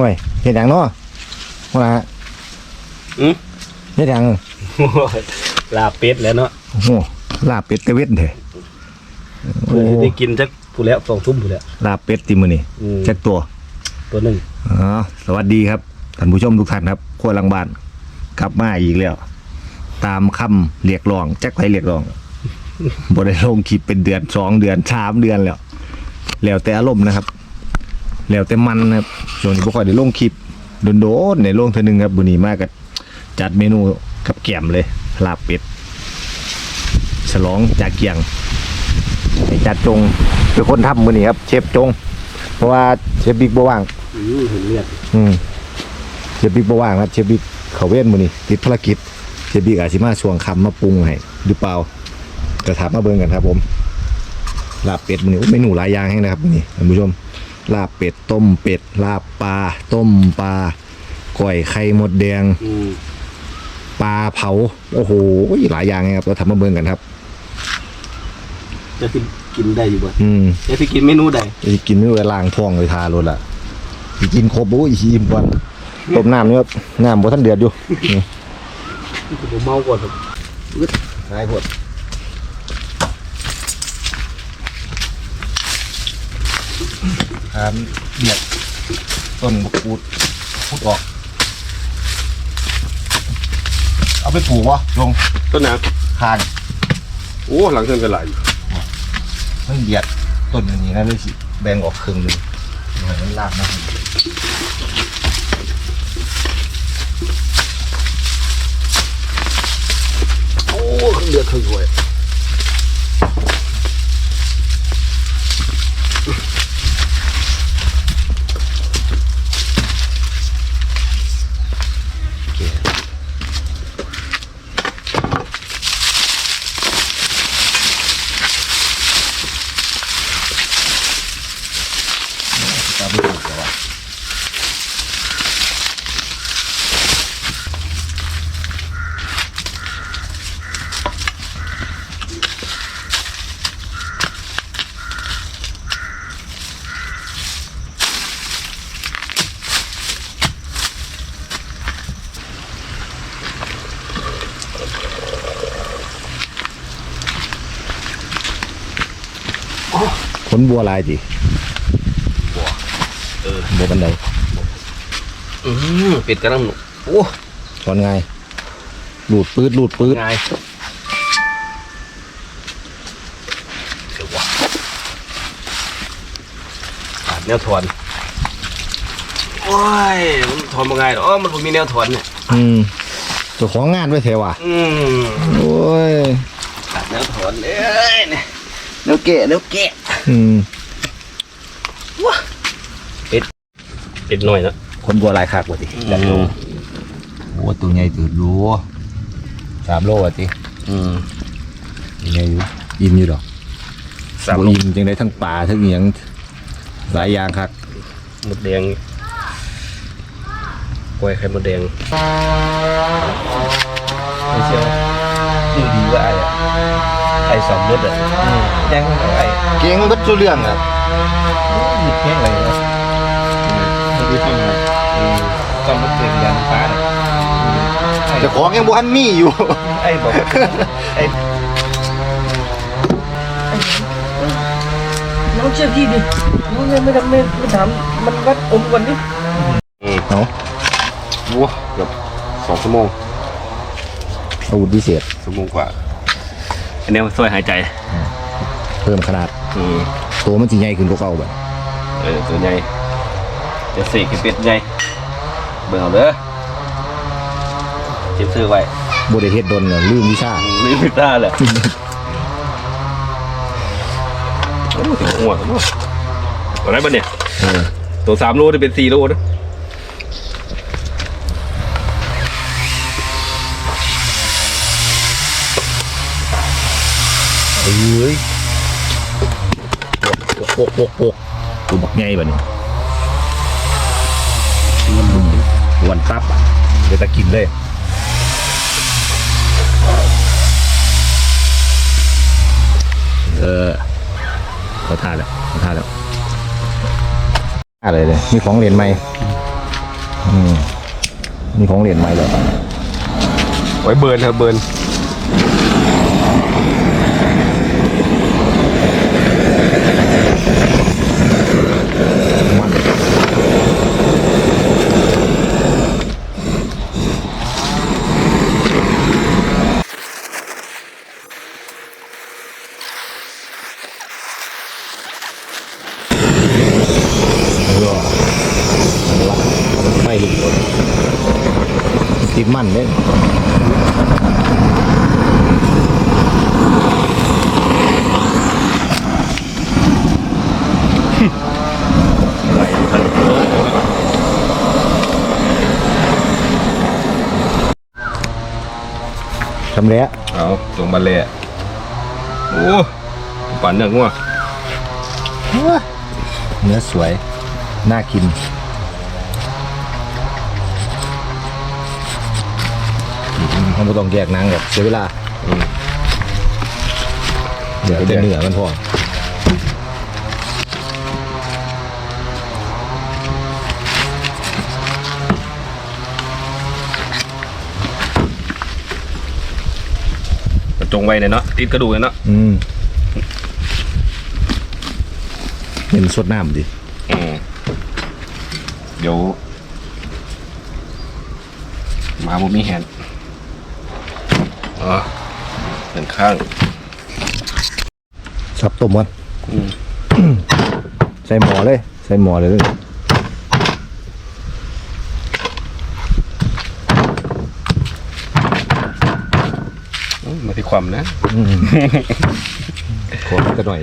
ห่วยเฮ็ดหยังเนาะว่าอืมเฮ็ดหยังลาบเป็ดแล้วเนาะโอ้โหลาบเป็ดตะเวนเด้โอ้เพื่อได้กินจักผู้แล้วสองทุ่มผู้แล้วลาบเป็ดติมื้อนี้อืมจักตัว ตัวหนึ่งอ๋อสวัสดีครับท่านผู้ชมทุกท่านครับครัวหลังบ้านกลับมาอีกแล้ว ตามคำเรียกร้องจักไผเรียกร้องบ่ได้ลงคลิปเป็นเดือนสองเดือนสามเดือนแล้ว แล้วแต่อารมณ์นะครับ แล้วแต่มันนะครับช่วงนี้บ่ค่อยได้ลงคลิปโดนๆในลงเทื่อนึงครับบุนี้มากก็จัดเมนูกับแกล้มเลยลาบเป็ดฉลองจากเกียงให้จัดจงเป็นคนทำมื้อนี้ครับ เชฟจง เพราะว่าเชฟบิ๊กบ่ว่างอืมเห็นเลือดอืมเชฟบิ๊กบ่ว่างครับเชฟบิ๊กเขาเว้นมื้อนี้ติดภารกิจเชฟบิ๊กอาจสิมาช่วงค่ำมาปรุงให้หรือเปล่าก็ถามมาเบิ่งกันครับ ผมลาบเป็ดมื้อนี้โอ้เมนูหลายอย่างแฮงนะครับมื้อนี้ท่านผู้ชม ลาบเป็ดต้มเป็ด ลาบปลาต้มปลาก้อยไข่มดแดงอืมปลาเผา โอ้โหหลายอย่างนะครับเราทำมาเบิ่งกันครับ จะสิกินได้อยู่บ่อืมจะสิกินเมนูใดสิกินไม่เวลาล้างท้องเลยทารถล่ะสิกินครบโอ้ยอิ่มก่อนต้มน้ำนี่ครับน้ำบ่ทันเดือดอยู่นี่ ผมเมาก่อนครับนายพด ทานเดือดต้นบกปูดพุดออก เอาไปปลูกวะลงต้นน้คางำโอ้หลังเทิงกันหลายอยู่มันเดือดต้นอย่างนี้นะเลยสิแบ่งออกครึ่งหนึงหน่อยมันลากนะโอ้เดือดถวย ขนบัวลายดิบัวเออบัวปันไดอืมเป็ดกระน้ำหนุโอ้สอนง่ายหลูดปืดหลูดปืดง่ายเดี๋ยววะขาดแนวถอนโอ้ยมันถอนมาไงหรออ๋อมันบ่มีแนวถอนเนี่ยอืมเจ้าของงานไว้เถอะว่ะอืมโอ้ยขาดแนวถอนเลยเนี่ยแนวเกะแนวเกะ อืมเป็ดหน่อยนะคนบัวลายคักว่ะดิจัดโลโอ้ตัวใหญ่ตื่นรู้สามโลว่ะติอืมยังไงอยู่อิ่มอยู่ดอกสามบ่โลอิ่มจังได้ทั้งปลาทั้งเหียงหลายอย่างคักหมดแดงกล้วยไข่หมดแดงไม่เชียวดูดีว่าไอ้อะไอ้สองรถอะแดงของไอ้ เก่งเบัดซุเรื่องอะหยิบแค่อะไรนะไม่รู้ทำอะไรต้องรถเปลี่ยนยางฟ้าเนี่ยเจ้าของยังบ่ทันมีอยู่ไอ้บอกไอ้ น้องเชื่อพี่ดิ น้องยังไม่ทำไม่ไม่ถามมันวัดอมก่อนดิเอาวัวเกือบสองชั่วโมงอาวุธพิเศษชั่วโมงกว่า อันนี้มันช่วยหายใจ เพิ่มขนาด อืมตัวมันสิใหญ่ขึ้นกว่าเก่าบัดเออตัวใหญ่จะเสกให้เป็ดใหญ่เบิ่งเอาเด้อเก็บซื้อไว้บ่ได้เฮ็ดดนเนี่ยลืมวิชาลืมไม่ได้แหละโอ้ถึงหัวกันวะอะไรบ้างเนี่ยเออตัวสามโลจะเป็นสี่โลนะเอ้ยโป กโปกโปกตัวบักใหญ่บัดนี้วันตับอะเดี๋ยวตะกินเลยเออเขาท่าแล้วเขาท่าแล้วอะไรเลยมีของเหรียนไหมอืมมีของเหรียญไหมเหรอไว้เบิร์นครับเบิร์น ไม่หลุดติดมันเนี่ย ทำแล้วเอาตรงบันเลยอะโอ้ปั่นเนื้องัวเนื้อสวย น่ากิน เขาไม่ต้องแยกหนังแบบเสียเวลาอืมเดี๋ยวแต่เนื้อมันพอ จงไว้เนี่ยเนาะติดกระดูกเนี่ยเนาะอืมเห็นสดน้ำดิอืมเดี๋ยวมาบุมีแฮนอ๋อหนึ่งข้างสับต้มมันอืมใส่หมอเลย ใส่หมอเลย อืมมาที่ ความนะขอกันหน่อย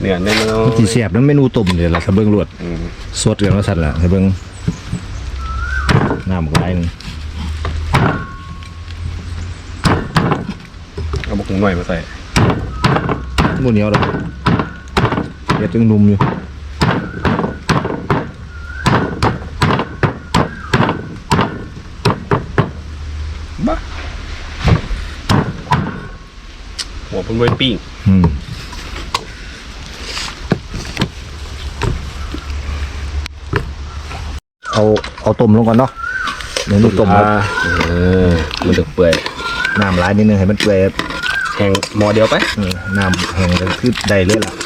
เนื้อเนื้อที่เสียบนั้นเมนูต้มเลยล่ะถ้าเบิ้งรวดอืมสดกันว่าสัตว์ล่ะถ้าเบิ้งน้ำก็ได้หนึงเอาบุกหน่อยมาใส่หมูเหนียวดอก เฮ็ดจึงนุ่มอยู่บ้าหัวเป็นเวนปิ้งอืมเอาเอาต้มลงก่อนเนาะเมนูต้มครับเออมันดึกเปื่อยน้ำร้ายนิดนึงให้มันเปื่อยแห้งหมอเดียวไปนี่น้ำแห้งก็คือได้เลยล่ะอืม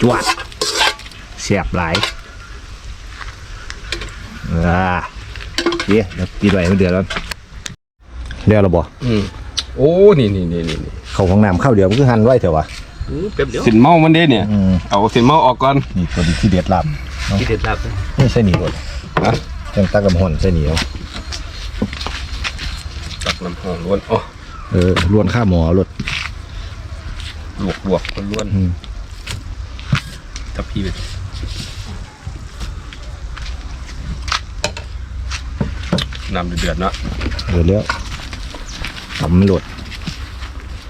จวดเสียบหลายอ่าเดี๋ยวเดี๋ยวปีดไว้ไม่เดือดแล้วเรียวเราบ่อืมโอ้นี่นี่นี่นี่เข้าห้องน้ำเข้าเดี๋ยวมันคือหันไว้เถอะวะสินเมามันเด้เนี่ยอืมเอาสินเมาออกก่อนนี่ตัวนี้ที่เด็ดลับที่เด็ดลับนี่ใส่หนีก่อนนะจังตักลำห่อนใส่หนีเอาตักน้ำหอมล้วนอ๋อเออล้วนข้าหมอรถ ลวกลวกล้วนอืมทับพี่ไปน้ำเดือดๆเนาะเดือดแล้วทำมันหลด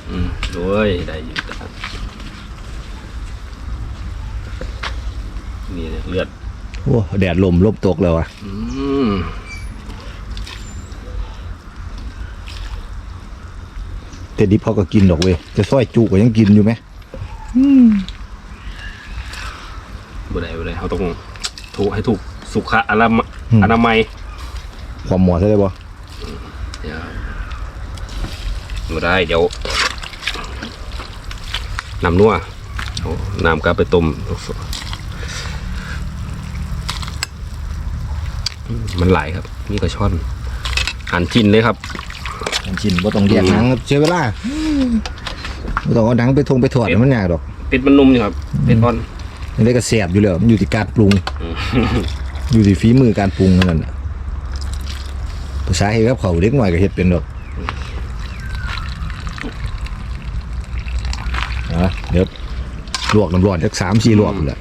อืมโอ้ยได้อยู่ครับนี่เนี่ยเลือดโอ้แดดลมลมตกแล้ววะอืม แต่ดิบเขาก็กินดอกเว้ยแต่ซอยจุก็ยังกินอยู่ไหมบ่ได้บ่ได้เขาต้องถูกให้ถูกสุขอนามัยอนามัยความหมอใช่ไหมบ่เดี๋ยวบ่ได้เดี๋ยวน้ำนัวเอาน้ำกลับไปต้มอืมมันหลายครับ นี่ก็ช่อนหั่นชิ้นเลยครับอัน ชินบ่ต้องแยกหนังเสียเวลาบ่ต้องเอาหนังไปทงไปถอดให้มันยากดอกเป็ดมันนุ่มอยู่ครับเป็ดอ่อนนี่ได้ก็แสบอยู่แล้วมันอยู่ที่การปรุง อยู่ที่ฝีมือการปรุงนั่นน่ะภาษาเฮ็ดกับเขาวเด็กหน่อยก็เฮ็ดเป็นดอกอะเดี๋ยวลวกน้ำร้อนจักสามสี่ลวกแหละ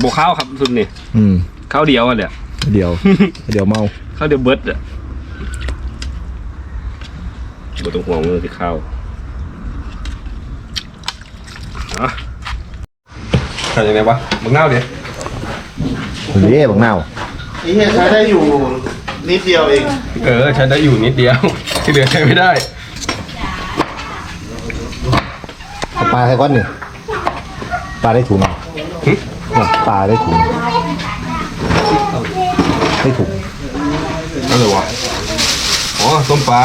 บวข้าวครับสุดนี่อืมข้าวเดียวอะเนี่ยเดี๋ยวเดี๋ยวเมาข้าวเดียวเบิร์ดอะ บต้องห่วงเลยที่ข้าวอะทำยังไงวะมึงเน่าดิเด้บักนาวไอ้เหี้ยใช้ได้อยู่นิดเดียวเอง เออใช้ได้อยู่นิดเดียว ที่เหลือใช้ไม่ได้เอาปลาใส่ก้อนหนึ่งปลาได้ถุงอะหึเนี่ยปลาได้ถุงได้ถุงนั่นเลยวะอ๋อต้มปลา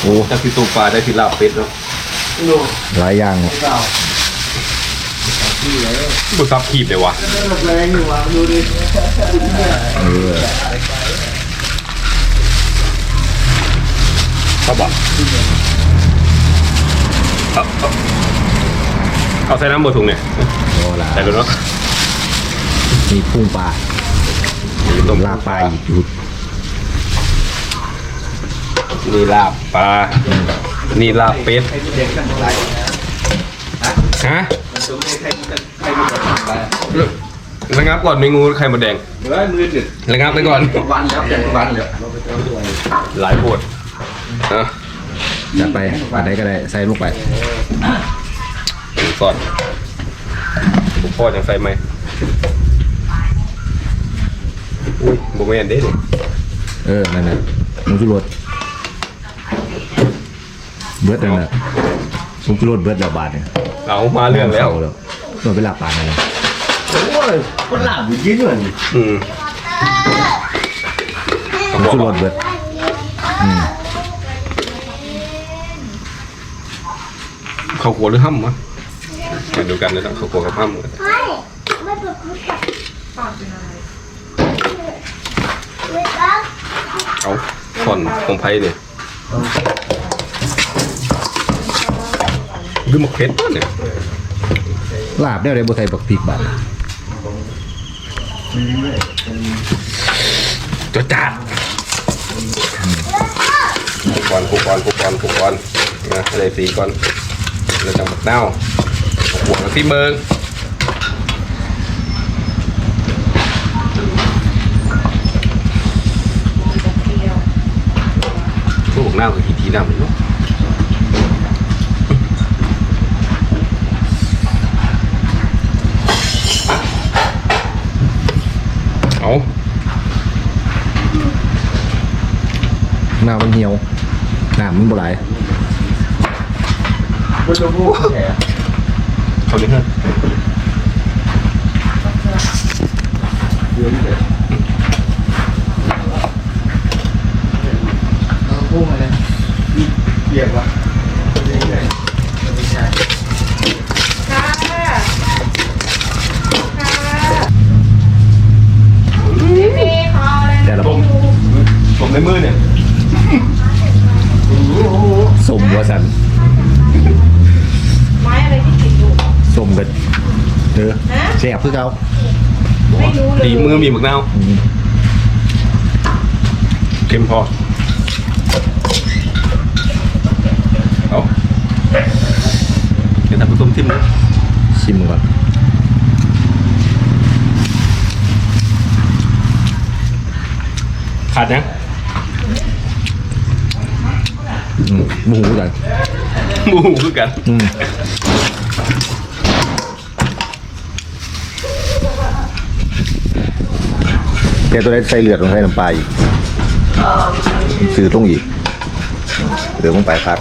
โอ้จากที่ต้มปลาได้ที่ลาบเป็ดแล้วหลายอย่างเนี่ยบุซับขีบเลยวะเออเขาบอกเอาเอาเอาใส่น้ำบดถุงเนี่ยโอ้ละใส่ไปเนาะมีพุ่งปลามีต้มลาบปลาอีกอยู่ นี่ลาบปลา นี่ลาบเป็ด ฮะระงับก่อนเมนูไข่มดแดงเฮ้ยมือดึกระงับไปก่อน วันครับอย่างวันเลยหลายโพดนะจัดไปปลาได้ก็ได้ใส่ลงไปสอดบุกพ่อจะใส่ไหมอุ้ยบุกไม่ยันเด้ดิเออ นั่นแหละมุจุรส เบิร์ดนั่นแหละมุจุรสเบิร์ดแล้วบาทเนี่ยเอามาเรื่องแล้วแล้วโดนไปลาบปลานั่นแหละโอ้ยคนหลับอยู่ยืนเหมือนอืมเขามุบอกจุรว่าสเบิร์ดอืมเขากลัวหรือห้ำวะมาดูกันนะครับเขากลัวกับห้ำกันไม่ไม่เปิดพุทธปากเป็นอะไรไม่ต้องเอาส่อนของไพ่เนี่ย ดูมะเขือเทศเนี่ยลาบได้เลยบ่ใส่บักพริกบาทจดจัดคุกก่อนคุกก่อนคุกก่อนคุกก่อนนะอะไรสีก่อนเราจะหมักเน่าหัวกับที่เบิงพวกเน่ากับทีทีดำเนาะเอา หน้ามันเหี่ยว หน้ามันบ่ไหลายคนจะพูดแฉเขาเรียกว่าพูดมาเลยเบียดวะแต่ละต้มต้มในมือเนี่ย สมว่าสันไม้อะไรที่ติดอยู่สมกันเออแซ่บคือเก่าไม่รู้เลยตีมือมีหมึกเน่าอืมเค็มพอเอาเดี๋ยวทำผสมทิมนะชิมก่อนขาดยัง อืมหมูกันหมูคือกันอืมเดี๋ยวตัวนี้ใส่เลือดลงใส่น้ำปลาอีกซื้อลงอีกเดี๋ยวลงไปครับ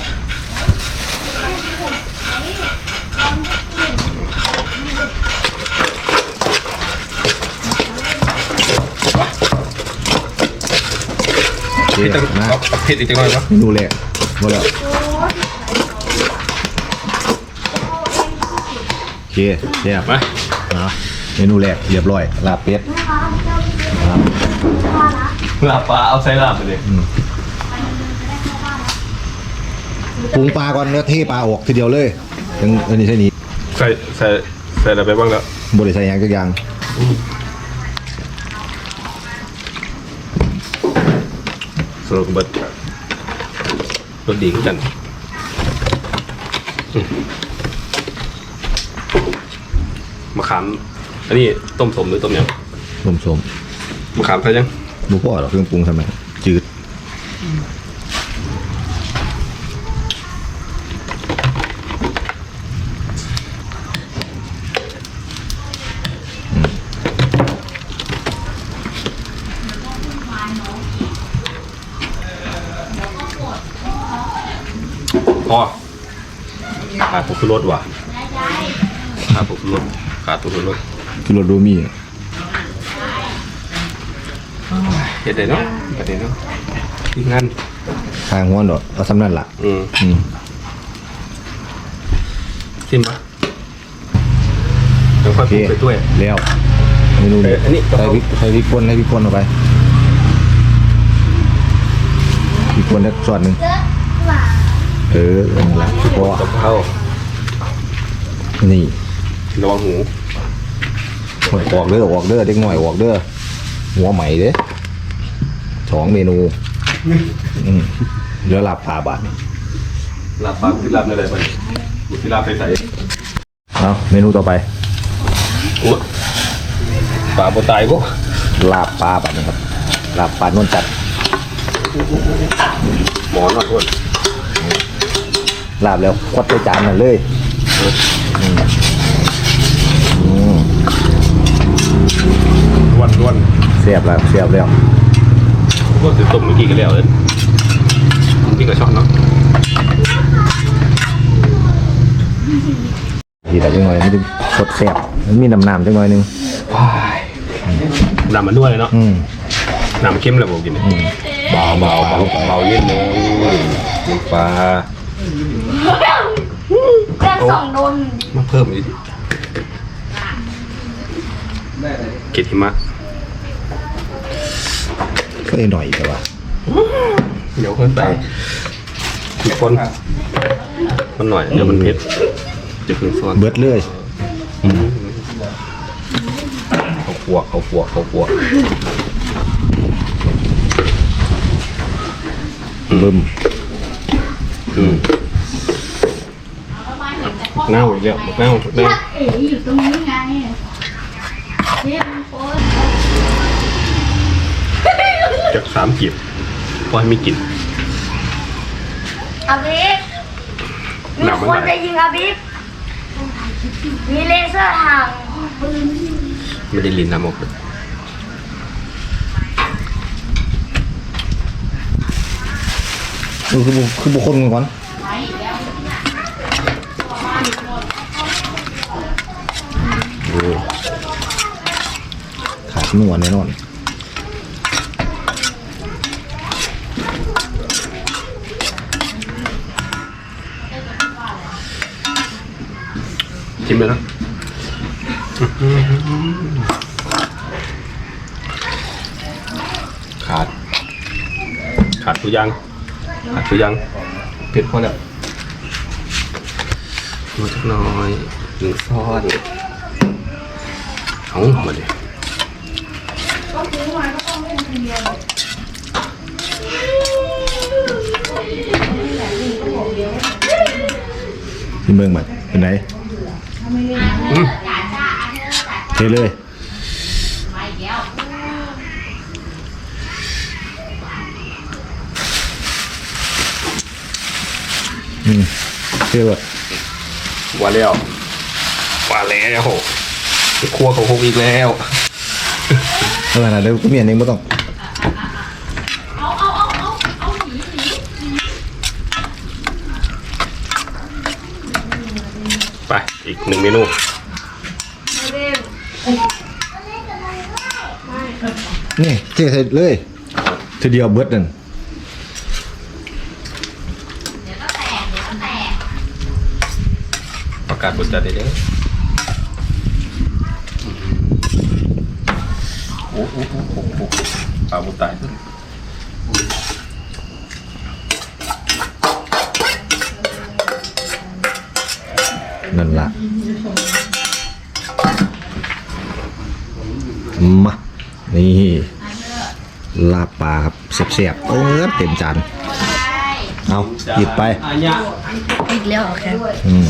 เผ็ดจังนะเอาเอาเผ็ดอีกจังหน่อยวะเมนูแรก หมดแล้วโอเคเรียบมาเอาเมนูแรกเรียบร้อยลาบเป็ดครับลาบปลาเอาใส่ลาบไปเลยปรุงปลาก่อนแล้วเทปลาออกทีเดียวเลยยังอันนี้ใช่นี้ใส่ใส่ใส่อะไรไปบ้างแล้วบริใส่หยังจักอย่างสรุปเบิด รสดีขึ้นกันอืมมะขามอันนี้ต้มสมหรือต้มยสมสมำมะขามใส่ยังๆบุพ่อหรอกเครื่องปรุงทำไมจืด พอขาดผงชูรสว่ะขาดผงชูรสขาดผงชูรสคือรถดูมีเห็ดได้เนาะเห็ดได้เนาะอีกงานทางหัวเนาะเอาสำนั่นล่ะอืมอืมชิมปะเดี๋ยวค่อยโอเคปรุงไปด้วย แล้วเมนูนี้เอออันนี้ ใส่พริกใส่พริกป่นให้พริกป่นเอาไปพริกป่นได้ส่วนหนึ่งเอ อนั่นแหละเพราะว่ากะเพรานี่ระวังหูออกเด้อออกเด้อเด็กหน่อยออกเด้อหัวใหม่เด้สองเมนูอืมเดี๋ยวหลับปลาบาทลาบปลาที่ลาบในอะไรไปบุที่ลาบใส่เอาเมนูต่อไปๆอุ๊ยปลาโบตายพวกลาบปลาบาทนะครับลาบปลานวลจัดหมอนหน่อยอ้วน ลาบแล้วควัดไปจานนั่นเลยอืมล้วนล้วนเสียบแล้วเสียบแล้วพวกจะตุ่มเมื่อกี้ก็แล้วเลยพี่ก็ชอบเนาะทีแต่จังหน่อยมันจะสดแซ่บมันมีน้ำน้ำจังหน่อยหนึงน้ำมันด้วยเลยเนาะอืมน้ำมันเข้มเลยผมกินเนี่ยเบาเบาเบาเบาเบาเบาเย็นเลยน้ำปลา แค่สองโดนมาเพิ่มอีกเกล็ดหิมะก็หน่อยแต่ว่าเดี๋ยวเพิ่มใส่ทุกคนมันหน่อย เดี๋ยวมันเผ็ดจะเพิ่งซ้อนเบิดเลยเขาปวกเขาปวกเขาปวกบึมอืม เน่าอีกแล้วเน่าเน่าเอ๋อยู่ตรงนี้ไงเชฟโค้ดจากสามกีบพอให้มีกลิ่นอาบิบมีหนักมันคนไหลจะยิงอาบิบมีเลเซอร์ทางปืนไม่ได้ลินน้ำออกเลยคือคือบุคือบุคคลก่อน หนัวแน่นอนชิมเลยนะขาด ขาดตัวยังขาดตัวยังเผ็ดพอแล้วมาสักน่อยหนึ่งซ้อนเอามา ดิที่เมืองบัดเป็นไหนอืมเทเลยอืมเทเลยว่าแล้วว่าแล้วครัวของพวกอีกแล้วเท่านั้นเดี๋ยวก็มีอันหนึงไม่ต้อง อีกหนึ่งเมนูนี่เทใส่เลยทีเดียวเบิดนั่นประกาศบทจัดได้เด้อโอ้โหโอ้โหโอ้โหปลาบุตายนั่น ละมา นี่ ลาบปลาครับเสียบๆเออเต็มจาน เอาหยิบไป อีกแล้วโอเคอืม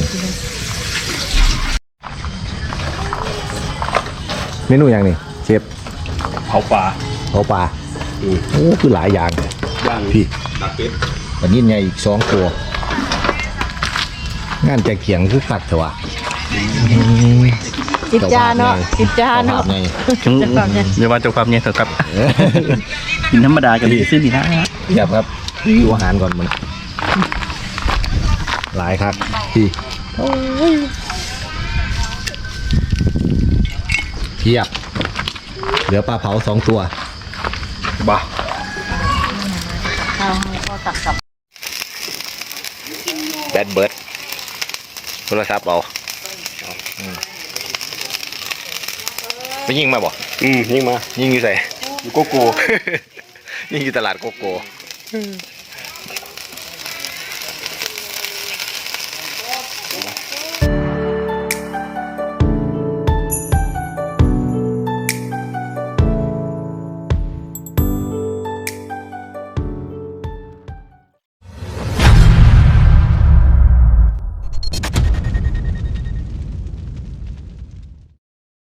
เมนูอย่างนี้เชฟเผาปลาเขาปลาอืมโอ้คือหลายอย่างย่างพี่ดักเป็ดวันนี้ไงอีกสองตัว งานแจกเขียงคือกัดเถอะวะจิบจานเนาะจิบจานเนาะไงถึงเรียกว่าเจ้าความเนี่ยเถอะครับกินธรรมดากับซื้อดีนะเรียบครับรีวิวอาหารก่อนมันหลายครับพี่เทียบ เหลือปลาเผาสองตัวบ้าเอาพอตักกลับแบดเบิร์ด โทรศัพท์เอาไปยิงมาบ่อืมยิ่งมา ยิงอยู่ใส่อยู่โกโก้ ยิงอยู่ตลาดโกโก้เ